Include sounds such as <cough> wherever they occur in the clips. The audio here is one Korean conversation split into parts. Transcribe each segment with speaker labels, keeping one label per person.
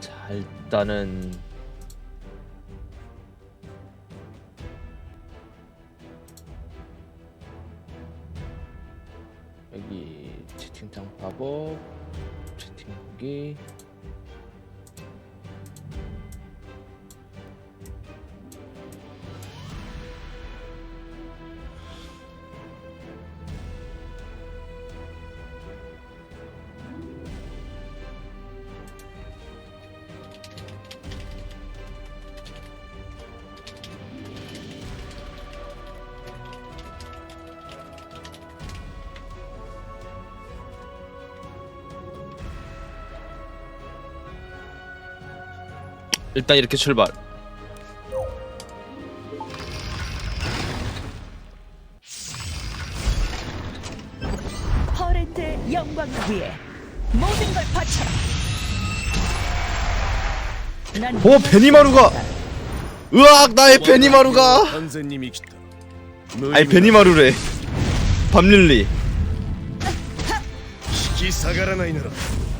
Speaker 1: 자 일단은 일단 이렇게 출발
Speaker 2: 허랜드의 영광을 위해 모든 걸 바쳐라. 난
Speaker 1: 오 베니마루가 으악 나의 베니마루가
Speaker 3: 完全に見切った
Speaker 1: 아니 베니마루래 밤릴리
Speaker 3: 引き下がらないなら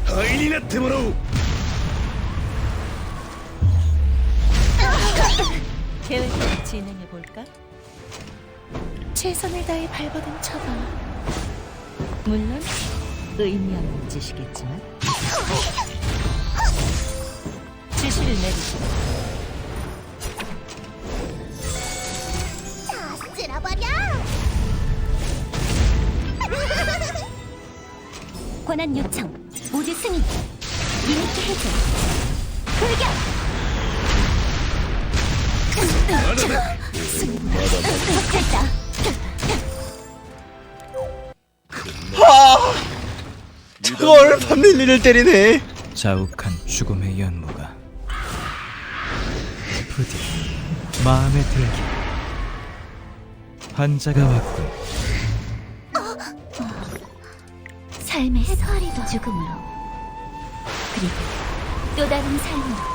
Speaker 3: 灰になってもらおう
Speaker 2: 계획대로 진행해 볼까? 최선을 다해 발버둥 쳐봐. 물론 의미 없는 짓이겠지만 지시를
Speaker 4: 내리시오. 다 쓸어버려! 권한 요청 모두 승인 유니트 해제 돌격 됐다
Speaker 1: 저걸 밤릴리를 때리네.
Speaker 5: 자욱한 죽음의 연모가 부디 마음에 들게 환자가 왔군.
Speaker 4: 삶의 소리도 죽음으로 그리고 또 다른 삶으로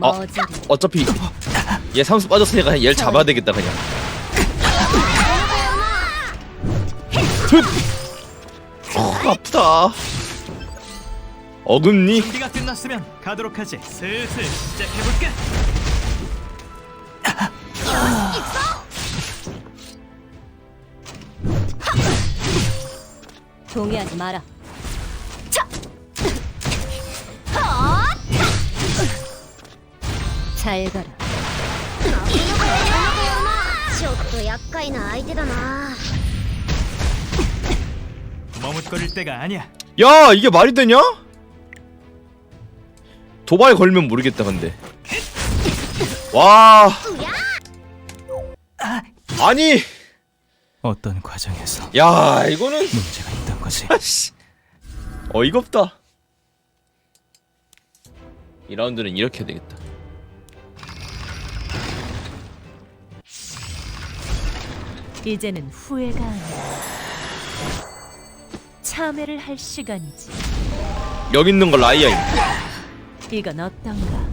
Speaker 1: 어,
Speaker 4: 머저리
Speaker 1: 어차피 얘 삼수 빠졌으니까 얘를 잡아야 되겠다 그냥 툭! 어, 아프다 어금니?
Speaker 5: 준비가 끝났으면 가도록 하지 슬슬 시작해볼까?
Speaker 2: 동의하지 마라. 잘 가라.
Speaker 4: ちょっと厄介な相手だな
Speaker 5: 머뭇거릴 때가 아니야
Speaker 1: 야 이게 말이 되냐? 도발 걸면 모르겠다 근데 와 아니
Speaker 5: 어떤 과정에서
Speaker 1: 야 이거는
Speaker 5: 문제가 있던 거지
Speaker 1: 아씨 어이가 없다 이 라운드는 이렇게 해야 되겠다
Speaker 2: 이제는 후회가 아니라 참회를 할 시간이지.
Speaker 1: 여기 있는 거 라이아임
Speaker 2: 이건 어떤가?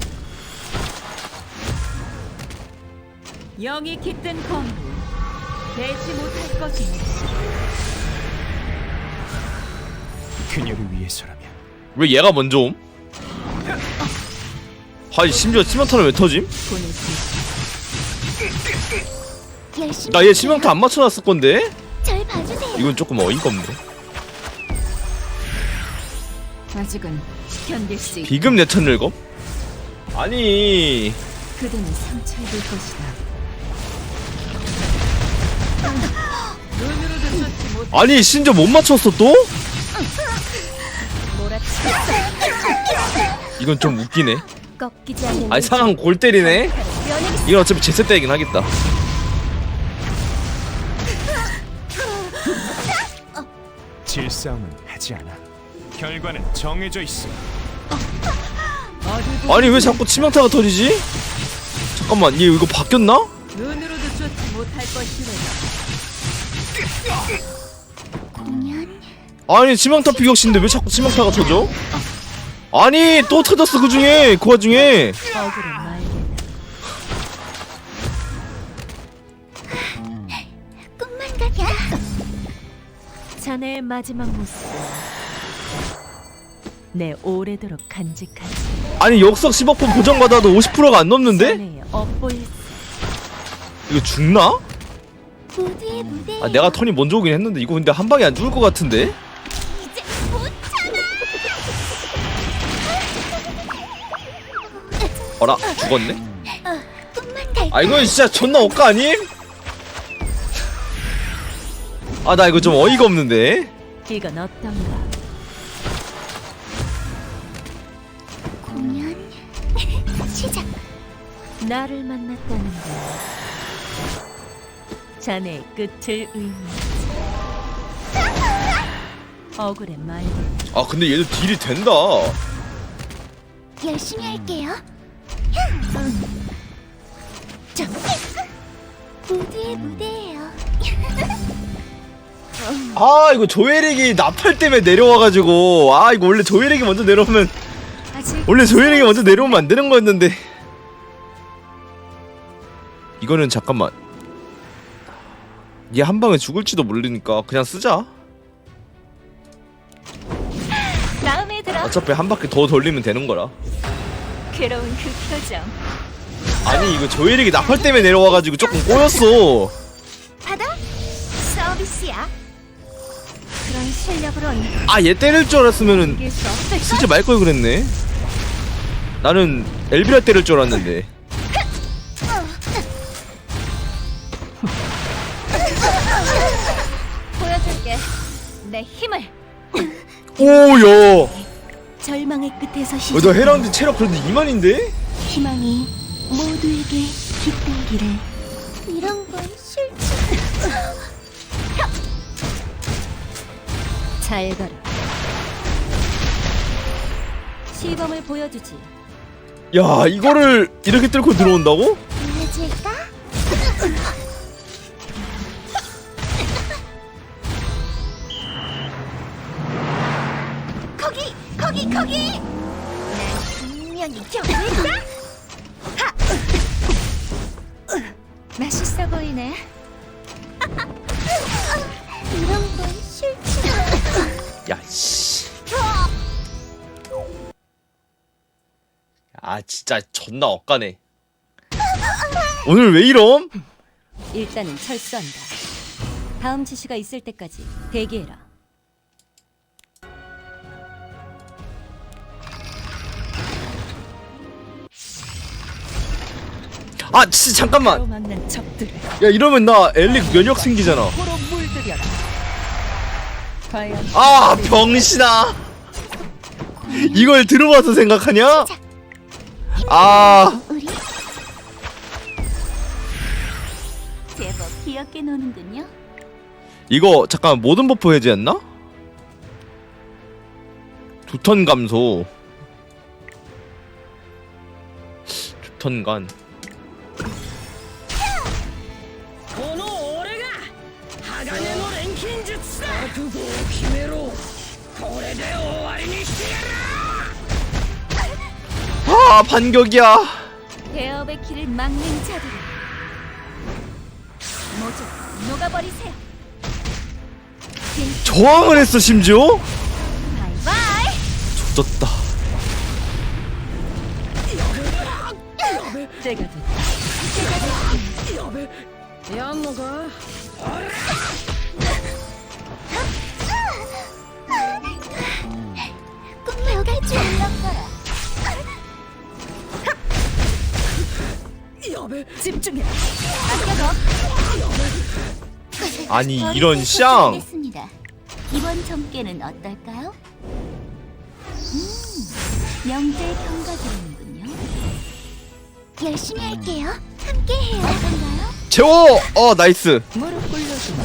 Speaker 2: 영이 깃든 검을 대지 못할 것이니
Speaker 5: 그녀를 위해서라면
Speaker 1: 왜 얘가 먼저 옴? 아니 심지어 치명타는 왜 터짐?
Speaker 2: 보낼 수
Speaker 4: 열심히
Speaker 1: 나 얘 치명타 안 맞춰놨을 건데?
Speaker 4: 잘 봐주세요
Speaker 1: 이건 조금 어이가 없네
Speaker 6: 아직은 견딜 수.
Speaker 1: 비금 내천 늙음? 아니
Speaker 6: 그대는 상처 입을 것이다. 눈으로 들추지 못
Speaker 1: 아니 심지어 못 맞췄어 또?
Speaker 6: 몰아치고
Speaker 1: 이건 좀 웃기네
Speaker 6: 꺾이지 않는
Speaker 1: 아니 상황 골 때리네 이건 어차피 제세 때이긴 하겠다
Speaker 5: 싸움은 하지 않아. 결과는 정해져 있어.
Speaker 1: 아니 왜 자꾸 치명타가 터지지? 잠깐만 얘 이거 바뀌었나?
Speaker 6: 눈으로도 쫓지 못할 것이래.
Speaker 1: 아니 치명타 피격신데 왜 자꾸 치명타가 터져? 아니 또 터졌어 그 중에 그 와중에
Speaker 6: 억울은 자네의 마지막 모습. 내 오래도록 간직하지.
Speaker 1: 아니 역석 10억분 보정받아도 50%가 안 넘는데?
Speaker 6: 자네의 업보일
Speaker 1: 이거 죽나?
Speaker 7: 무대
Speaker 1: 아 내가 턴이 먼저 오긴 했는데 이거 근데 한 방에 안 죽을 것 같은데?
Speaker 7: 이제 못 참아
Speaker 1: 어라 죽었네?
Speaker 7: 꿈만 달
Speaker 1: 아 이건 진짜 존나 억까 아님? 아 나 이거 좀 어이가 없는데?
Speaker 6: 이건 어떤가?
Speaker 7: 공연? <laughs> 시작.
Speaker 6: 나를 만났다는 건 자네의 끝을 의미하지. 억울해 말고.
Speaker 1: 아 근데 얘도 딜이 된다.
Speaker 7: 열심히 할게요. 점 모두의 무대예요 <laughs>
Speaker 1: 아 이거 조혜릭이 나팔 때문에 내려와가지고. 아 이거 원래 조혜릭이 먼저 내려오면
Speaker 6: 아직
Speaker 1: 원래 조혜릭이 먼저 내려오면 안 되는 거였는데. 이거는 잠깐만. 얘 한 방에 죽을지도 모르니까 그냥 쓰자. 어차피 한 바퀴 더 돌리면 되는 거라.
Speaker 6: 괴로운 그 표정.
Speaker 1: 아니 이거 조혜릭이 나팔 때문에 내려와가지고 조금 꼬였어.
Speaker 7: 받아? 서비스야 그런 실력으론
Speaker 1: 아얘 때릴 줄 알았으면은
Speaker 6: 이길 수 없을
Speaker 1: 쓰지 말 걸 그랬네. 나는 엘비라 때릴 줄 알았는데.
Speaker 6: 보여줄게. 내 힘을.
Speaker 1: 오야
Speaker 7: 절망의 끝에서
Speaker 1: 어,
Speaker 7: 시작.
Speaker 1: 너 헤라운드 체력 그래도 2만인데?
Speaker 7: 희망이 모두에게 깃들기를
Speaker 6: 잘 가라 시범을 보여주지
Speaker 1: 야 이거를 이렇게 뚫고 들어온다고?
Speaker 7: 보여줄까? 거기 거기 거기 난 분명히 경고했다 하!
Speaker 6: 맛있어 보이네 <laughs>
Speaker 7: 이런 건
Speaker 1: 야 씨. 아 진짜 존나 억까네. 오늘 왜 이럼?
Speaker 6: 일단은 철수한다. 다음 지시가 있을 때까지 대기해라.
Speaker 1: 아 진짜 잠깐만.
Speaker 6: 적들을.
Speaker 1: 야 이러면 나 엘릭 면역 생기잖아 아 병신아. 이걸 들어봐서 생각하냐? 아.
Speaker 7: 우리 제법 귀엽게 노는군요.
Speaker 1: 이거 잠깐 모든 버프 해제했나? 두 턴 감소. 두 턴간 아 반격이야.
Speaker 6: 대업의 길을 막는 자들 모두 녹아버리세요.
Speaker 1: 저항을 했어 심지어?
Speaker 6: 바이바이.
Speaker 1: 졌다.
Speaker 6: 제가 됐다.
Speaker 8: 제가 됐다
Speaker 7: 연모가
Speaker 6: 집중해.
Speaker 1: 아니 이런 쌍
Speaker 4: 알겠습니다. 이번 점괘는 어떨까요? 음, 명제 경과기는군요. 열심히 할게요. 함께해요. 어떤가요?
Speaker 1: 어 나이스
Speaker 6: 무릎 꿇려주마.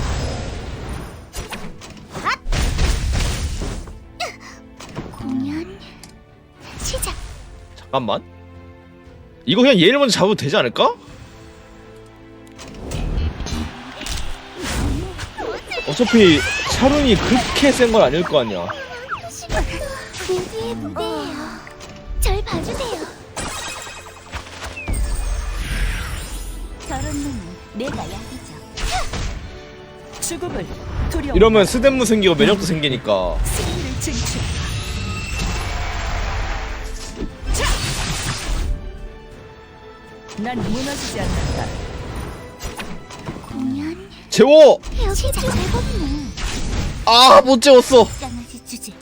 Speaker 4: 공연 시작.
Speaker 1: 잠깐만 이거 그냥 얘를 먼저 잡아도 되지 않을까? 어차피 샤룬이 그렇게 센 건 아닐 거 아니야
Speaker 4: 무대예요. 절 봐주세요. 저런 놈은 내가 약이죠.
Speaker 6: 죽음을 두려워.
Speaker 1: 이러면 스댄무 생기고 매력도 생기니까
Speaker 6: 승리를 쟁취. 난 무너지지 않는다.
Speaker 4: 공연
Speaker 1: 재워
Speaker 4: 시작. 배고프네.
Speaker 1: 아 못 재웠어
Speaker 4: 강아지 주제.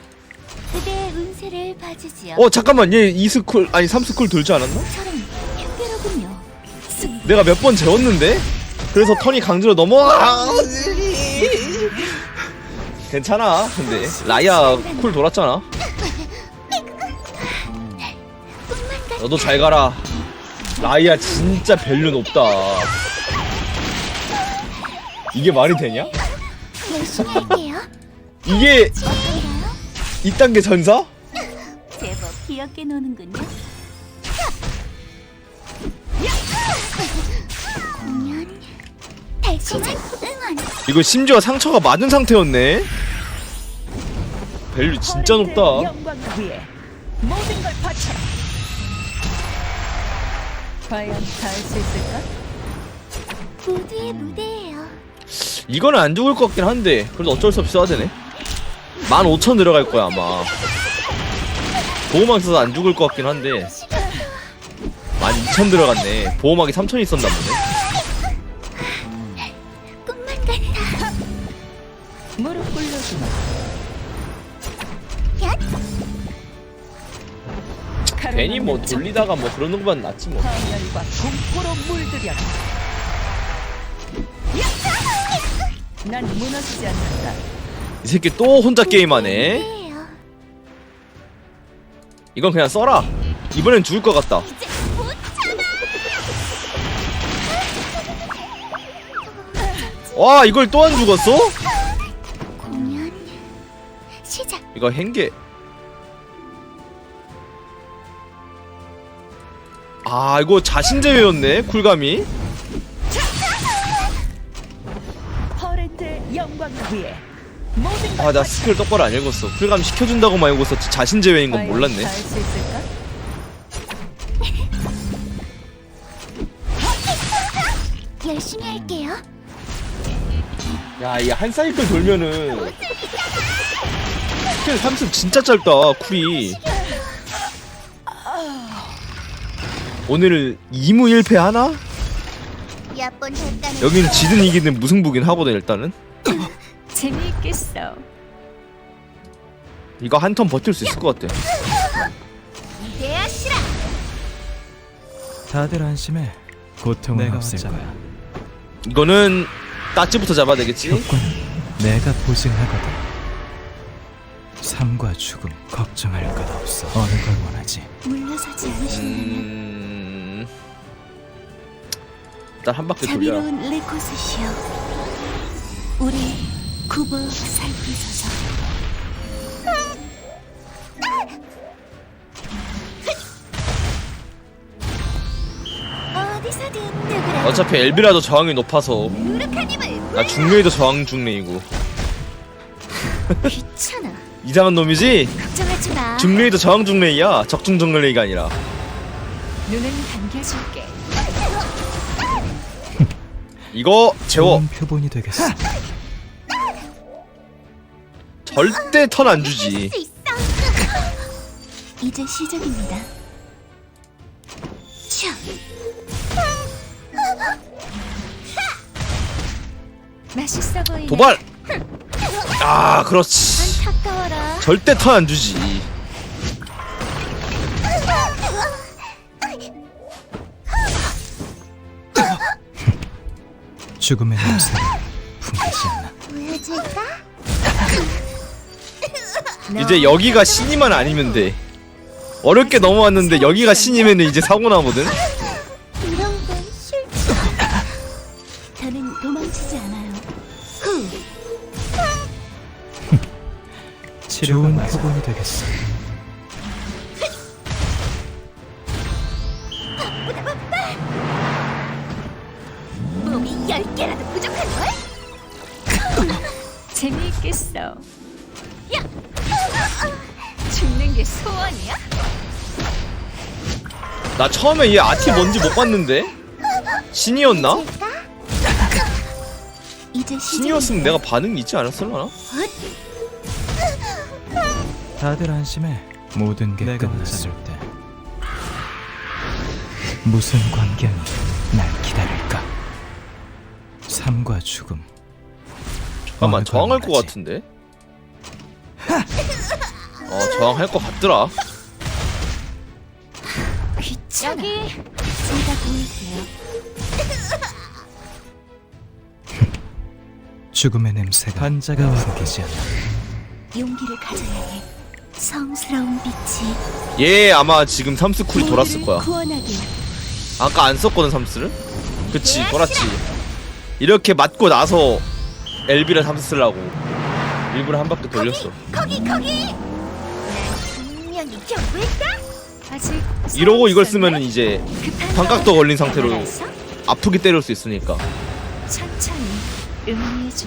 Speaker 4: 그대의 운세를 봐주지요.
Speaker 1: 어 잠깐만 얘 2스쿨 아니 3스쿨 돌지 않았나?
Speaker 4: 저런.
Speaker 1: 내가 몇 번 재웠는데? 그래서 턴이 강제로 넘어가 괜찮아 근데 라이아 쿨 돌았잖아 <laughs> 너도 잘 가라 라이아 진짜 밸류 높다 이게 말이 되냐?
Speaker 4: 할게요.
Speaker 1: 이게
Speaker 4: 어떤가요?
Speaker 1: 2단계 전사?
Speaker 4: 제법 귀엽게 노는군요. 공연 달콤한 응원
Speaker 1: 이거 심지어 상처가 맞은 상태였네 밸류 진짜 높다
Speaker 6: 영광을 위해 모든 걸 바쳐라. 과연 다할수 있을까?
Speaker 4: 모두의 무대예요.
Speaker 1: 이거는 안 죽을 것 같긴 한데 그래도 어쩔 수 없이 써야 되네 15,000 들어갈 거야 아마 보호막 있어서 안 죽을 것 같긴 한데 12,000 들어갔네 보호막이 3,000 있었나 보네
Speaker 4: 꿈만 같아.
Speaker 6: 무릎 꿇려주마.
Speaker 4: 야,
Speaker 1: 괜히 뭐 돌리다가 뭐 그러는 것보단 낫지 뭐
Speaker 6: 파멸과 공포로 물들여라. 난 무너지지 않는다.
Speaker 1: 이 새끼 또 혼자 게임하네. 이건 그냥 써라 이번엔 죽을 것 같다
Speaker 4: 이제 못 참아.
Speaker 1: 와 이걸 또 안 죽었어?
Speaker 4: 공연 시작.
Speaker 1: 이거 행계 아 이거 자신 제외였네 쿨감이 아 나 스킬 똑바로 안 읽었어 쿨감 시켜준다고만 읽었어 자신 제외인 건 몰랐네? <laughs>
Speaker 4: 열심히 할게요.
Speaker 1: 야, 이 한 사이클 돌면은 스킬 3습 진짜 짧다, 쿨이. 오늘 2무 1패 하나? 여기는 지든 이기든 무승부긴 하거든, 일단은. <laughs>
Speaker 6: 재미있겠어.
Speaker 1: 이거 한 턴 버틸 수 있을 것 같아.
Speaker 4: 대하시라.
Speaker 5: 다들 안심해. 고통은 없을 거야.
Speaker 1: 이거는 따찌부터 잡아야 되겠지?
Speaker 5: 효과는 내가 보증하거든. 삶과 죽음 걱정할 것 없어. 어느 걸 원하지?
Speaker 4: 물러서지 않으신다면
Speaker 1: 음... 일단 한 바퀴 돌려.
Speaker 4: 자비로운 레코스시여 우리 굽어 살피소서 어디서든 누구라
Speaker 1: 어차피 엘비라도 저항이 높아서
Speaker 4: 무력한 힘을
Speaker 1: 나 중레이도 저항 중레이고
Speaker 4: 귀찮아.
Speaker 1: 이상한 놈이지?
Speaker 4: 걱정하지 마.
Speaker 1: 중레이도 저항 중레이야. 적중 중레이가 아니라.
Speaker 6: 눈은 감겨줄게. <laughs>
Speaker 1: 이거 재워.
Speaker 5: 좋은 표본이 되겠어.
Speaker 1: 절대 턴 안 주지.
Speaker 4: 수 있어. 이제 시작입니다. 차
Speaker 6: 맛있어 보이네.
Speaker 1: 도발 아 그렇지.
Speaker 4: 안타까워라.
Speaker 1: 절대 턴 안 주지.
Speaker 5: 죽음의 냄새가 풍기지 않아.
Speaker 4: 보여줄까? <laughs>
Speaker 1: 이제 여기가 신이만 아니면 돼. 어렵게 넘어왔는데 여기가 신이면 이제 사고 나거든
Speaker 5: 좋은 표본이 되겠어.
Speaker 4: 몸이 열 개라도 부족한 걸?
Speaker 6: 재미있겠어. 야! 죽는 게 소원이야?
Speaker 1: 나 처음에 얘 아티 뭔지 못 봤는데 신이었나?
Speaker 4: 이제
Speaker 1: 신이었으면 내가 반응이 있지 않았을라나?
Speaker 5: 다들 안심해. 모든 게 끝났을 때 무슨 광경이 날 기다릴까? 삶과 죽음.
Speaker 1: 잠깐만
Speaker 5: 어느
Speaker 1: 저항할 것? 같은데? 어 저항할 것 같더라
Speaker 4: 귀찮아.
Speaker 6: 여기
Speaker 4: 제가 보일게요.
Speaker 5: 죽음의 냄새가 한자가 풍기지 않아.
Speaker 4: 용기를 가져야 해. 성스러운 빛이
Speaker 1: 얘 아마 지금 삼스쿨이 돌았을 거야
Speaker 4: 구원하길.
Speaker 1: 아까 안 썼거든 삼스를? 그치 돌았지 이렇게 맞고 나서 엘비를 삼스 쓰려고 일부러 한 바퀴 돌렸어
Speaker 4: 거기 거기. 난 분명히 경고했다.
Speaker 6: 아직
Speaker 1: 이러고 이걸? 쓰면은 이제
Speaker 6: 급한
Speaker 1: 반각도
Speaker 6: 거
Speaker 1: 걸린 상태로? 아프게 때릴 수 있으니까
Speaker 6: 천천히 음미해줘.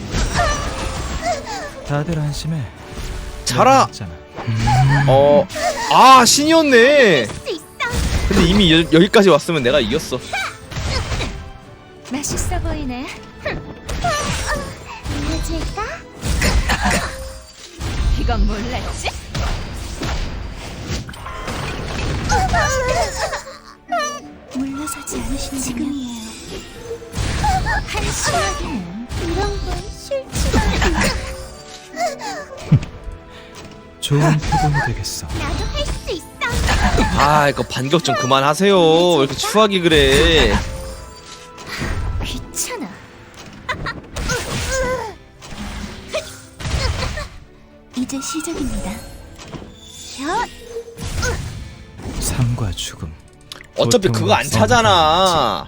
Speaker 5: 다들 안심해.
Speaker 1: 자라!
Speaker 5: 내가.
Speaker 1: 어... 아 신이었네. 근데 이미 여, 여기까지 왔으면 내가 이겼어
Speaker 6: 맛있어 보이네.
Speaker 4: 보여줄까?
Speaker 6: 이건 몰랐지?
Speaker 4: 물러서지 않으시는 지금이에요.
Speaker 6: 한심하기는
Speaker 4: 이런 건 싫지.
Speaker 5: 좋은 표본이 되겠어.
Speaker 4: 나도 할 수 있어.
Speaker 1: 아 이거 반격 좀 그만하세요 왜 이렇게 추하게 그래
Speaker 6: 귀찮아.
Speaker 4: 이제 시작입니다. 샷.
Speaker 5: 삶과 죽음.
Speaker 1: 어차피 그거 안 차잖아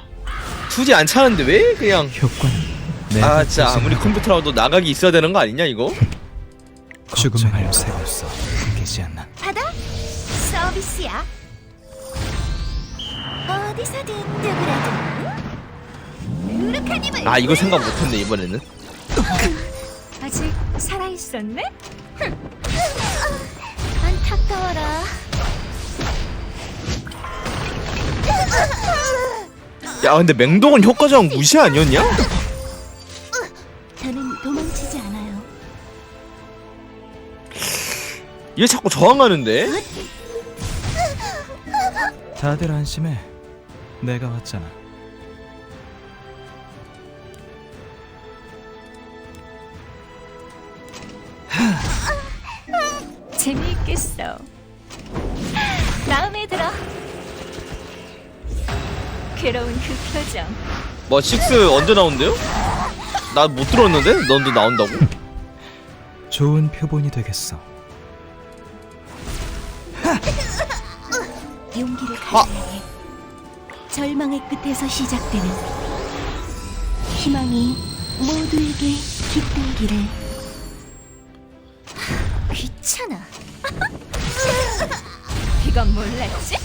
Speaker 1: 투지 안 차는데 왜 그냥
Speaker 5: 효과는
Speaker 1: 아 진짜 아무리 컴퓨터라도 나가기 있어야 되는 거 아니냐 이거?
Speaker 5: 죽음의 냄새가 없어. 풍기지 않아.
Speaker 4: 받아. 서비스야. 어디서든 누구라도. 누룩한 힘을.
Speaker 1: 아 이거 생각 못했네 이번에는 <laughs>
Speaker 6: 아직 살아 있었네?
Speaker 4: 안타까워라.
Speaker 1: 야 근데 맹독은 효과 저항 무시 아니었냐? 얘 자꾸 저항하는데?
Speaker 5: 다들 안심해. 내가 왔잖아.
Speaker 6: 재미있겠어. 마음에 들어. 괴로운 그 표정.
Speaker 1: 뭐 식스 언제 나온대요? 나 못 들었는데? 넌도 나온다고?
Speaker 5: 좋은 표본이 되겠어.
Speaker 4: 용기를
Speaker 1: 아.
Speaker 4: 가져야 해. 절망의 끝에서 시작되는 희망이 모두에게 깃들기를.
Speaker 6: 귀찮아. <laughs> 이건 몰랐지?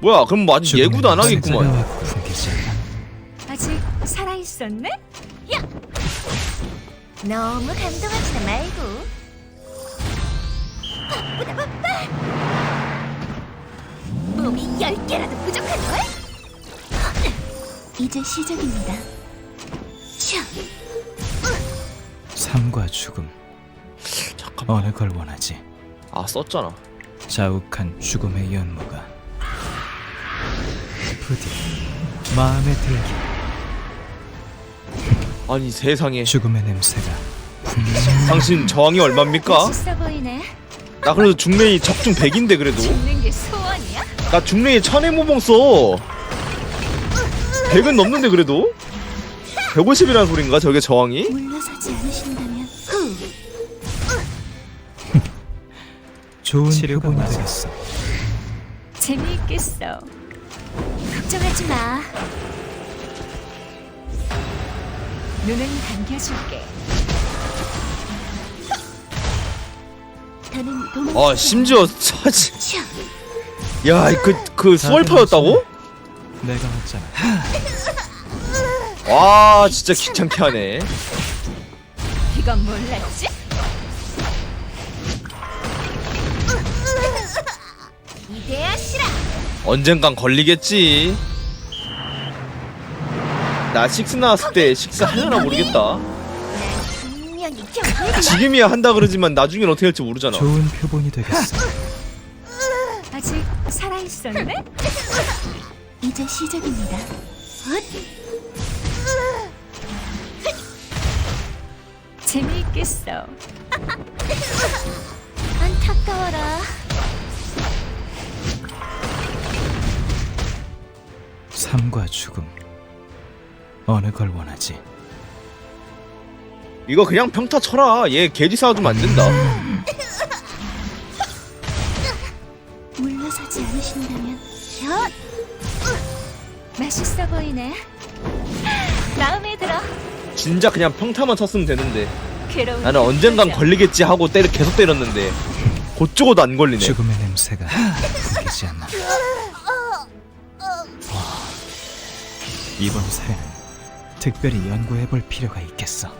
Speaker 1: 뭐야 그럼 뭐 아직 예고도 안 하겠구만.
Speaker 6: 아직 살아 있었네?
Speaker 4: 너무 감동하지는 말고. 바빠. 몸이 열 개라도 부족한걸? 이제 시작입니다. 샤.
Speaker 5: 삶과 죽음.
Speaker 1: 잠깐만
Speaker 5: 어느 걸 원하지?
Speaker 1: 아 썼잖아
Speaker 5: 자욱한 죽음의 연모가 부디 마음에 들게
Speaker 1: 아니 세상에
Speaker 5: 죽음의 냄새가.
Speaker 1: 당신 저항이 얼마입니까?
Speaker 6: 맛있어 보이네.
Speaker 1: 나 그래도 중레이 적중 100인데 그래도
Speaker 6: 죽는 게 소원이야?
Speaker 1: 나 중레에 천의 모봉 써 100은 넘는데 그래도 150이라는 소린가 저게 저항이?
Speaker 4: 물러서지 <laughs> 않으신다면
Speaker 5: 좋은 치료가 되겠어.
Speaker 6: 재미있겠어.
Speaker 4: 걱정하지 마.
Speaker 6: 눈은 감겨줄게.
Speaker 1: 아 심지어 차지
Speaker 4: 차.
Speaker 1: 야그 그 수월파였다고?
Speaker 5: 내가 왔잖아.
Speaker 1: 와 진짜 귀찮게 하네
Speaker 6: 이건 몰랐지?
Speaker 7: 이데야 시라
Speaker 1: 언젠간 걸리겠지 나 식스 나왔을 때 식스 하려나 모르겠다 지금이야 한다 그러지만 나중엔 어떻게 될지 모르잖아
Speaker 5: 좋은 표본이 되겠어.
Speaker 6: 아직 살아 있었네?
Speaker 4: 이제 시작입니다.
Speaker 6: 재미있겠어. <laughs>
Speaker 4: 안타까워라.
Speaker 5: 삶과 죽음. 어느 걸 원하지?
Speaker 1: 이거 그냥 평타 쳐라 얘 개지 쌓아주면 안 된다
Speaker 4: 물러서지 않으신다면
Speaker 6: 맛있어 보이네. 마음에 들어.
Speaker 1: 진짜 그냥 평타만 쳤으면 되는데
Speaker 6: 괴로운
Speaker 1: 나는 언젠간. 걸리겠지 하고 때려 계속 때렸는데 곧 죽어도 안 걸리네
Speaker 5: 죽음의 냄새가 풍기지 않나. 와, 이번 사연은 특별히 연구해볼 필요가 있겠어.